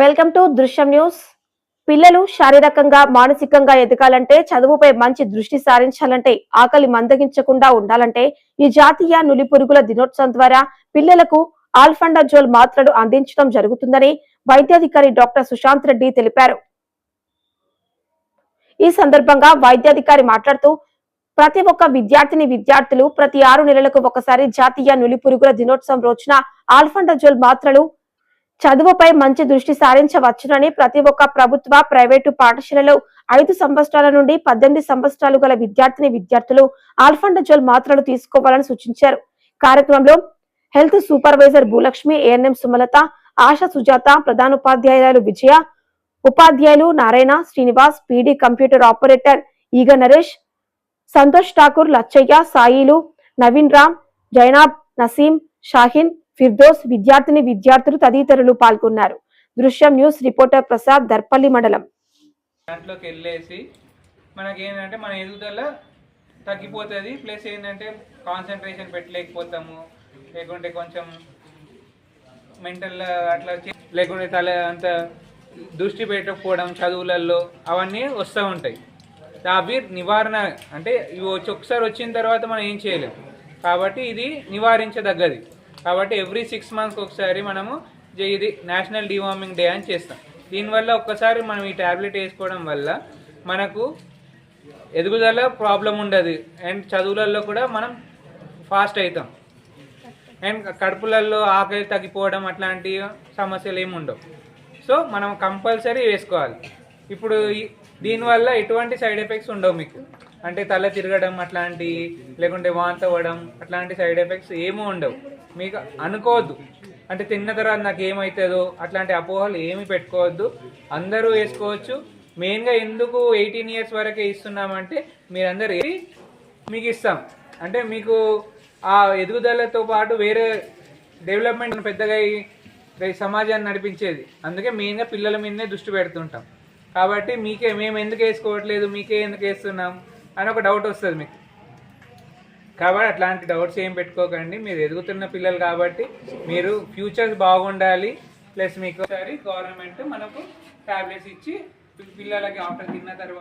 Welcome to దృశ్యం news. పిల్లలు శారీరకంగా మానసికంగా ఎదగాలంటే చదువుపై మంచి దృష్టి సారించాలంటే ఆకలి మందగించకుండా ఉండాలంటే ఈ జాతీయ నులి పురుగుల దినోత్సవం ద్వారా పిల్లలకు ఆల్ఫండజోల్ మాత్రలు అందించడం జరుగుతుందని వైద్యాధికారి డాక్టర్ సుశాంత్ రెడ్డి తెలిపారు. ఈ సందర్భంగా వైద్యాధికారి మాట్లాడుతూ ప్రతి ఒక్క విద్యార్థిని విద్యార్థులు ప్రతి ఆరు నెలలకు ఒకసారి జాతీయ నులి పురుగుల దినోత్సవం రోజున ఆల్ఫండజోల్ మాత్రలు చదువుపై మంచి దృష్టి సారించవచ్చునని ప్రతి ఒక్క ప్రభుత్వ ప్రైవేటు పాఠశాలలో ఐదు సంవత్సరాల నుండి పద్దెనిమిది సంవత్సరాలు గల విద్యార్థిని విద్యార్థులు ఆల్ఫండజోల్ మాత్రలు తీసుకోవాలని సూచించారు. కార్యక్రమంలో health supervisor Bhulakshmi ANM Sumalatha Asha Sujatha ప్రధానోపాధ్యాయురాలు Vijaya ఉపాధ్యాయులు Narayana Srinivas PD computer operator Eega Naresh Santosh Thakur Lachaiah Sailu Naveen Ram Zainab Naseem Shaheen Firdous విద్యార్థిని విద్యార్థులు తదితరులు పాల్గొన్నారు. దృశ్యం న్యూస్ రిపోర్టర్ ప్రసాద్ దర్పల్లి మండలం. దాంట్లోకి వెళ్ళేసి మనకి ఏంటంటే మన ఎదుగుదల తగ్గిపోతుంది. ప్లస్ ఏంటంటే కాన్సన్ట్రేషన్ పెట్టలేకపోతాము. లేకుంటే కొంచెం మెంటల్ అట్లా లేకుంటే తల అంత దృష్టి పెట్టకపోవడం చదువులలో అవన్నీ వస్తూ ఉంటాయి. అవి నివారణ అంటే ఇవి వచ్చి ఒకసారి వచ్చిన తర్వాత మనం ఏం చేయలేం. కాబట్టి ఇది నివారించదగ్గది. కాబట్టి ఎవ్రీ సిక్స్ మంత్స్కి ఒకసారి మనము ఇది నేషనల్ డివార్మింగ్ డే అని చేస్తాం. దీనివల్ల ఒక్కసారి మనం ఈ ట్యాబ్లెట్ వేసుకోవడం వల్ల మనకు ఎదుగుదల ప్రాబ్లం ఉండదు. అండ్ చదువులలో కూడా మనం ఫాస్ట్ అవుతాం అండ్ కడుపులలో ఆకలి తగ్గిపోవడం అట్లాంటి సమస్యలు ఏమి ఉండవు. సో మనం కంపల్సరీ వేసుకోవాలి. ఇప్పుడు ఈ- దీనివల్ల ఎటువంటి సైడ్ ఎఫెక్ట్స్ ఉండవు మీకు. అంటే తల తిరగడం అట్లాంటి లేకుంటే వాంతి అవ్వడం అట్లాంటి సైడ్ ఎఫెక్ట్స్ ఏమీ ఉండవు. మీకు అనుకోవద్దు. అంటే తిన్న తర్వాత నాకు ఏమవుతుందో అట్లాంటి అపోహలు ఏమి పెట్టుకోవద్దు. అందరూ వేసుకోవచ్చు. మెయిన్గా ఎందుకు ఎయిటీన్ ఇయర్స్ వరకే ఇస్తున్నామంటే మీరందరూ ఏది మీకు ఇస్తాం. అంటే మీకు ఆ ఎదుగుదలతో పాటు వేరే డెవలప్మెంట్ పెద్దగా ఈ సమాజాన్ని నడిపించేది. అందుకే మెయిన్గా పిల్లల మీదనే దృష్టి పెడుతుంటాం. కాబట్టి మీకే మేము ఎందుకు వేసుకోవట్లేదు మీకే ఎందుకు వేస్తున్నాం అని ఒక డౌట్ వస్తుంది మీకు. కాబట్టి అట్లాంటి డౌట్స్ ఏం పెట్టుకోకండి. మీరు ఎదుగుతున్న పిల్లలు కాబట్టి మీరు ఫ్యూచర్స్ బాగుండాలి. ప్లస్ మీకు ఒకసారి గవర్నమెంట్ మనకు టాబ్లెట్స్ ఇచ్చి పిల్లలకి ఆఫ్టర్ తిన్న తర్వాత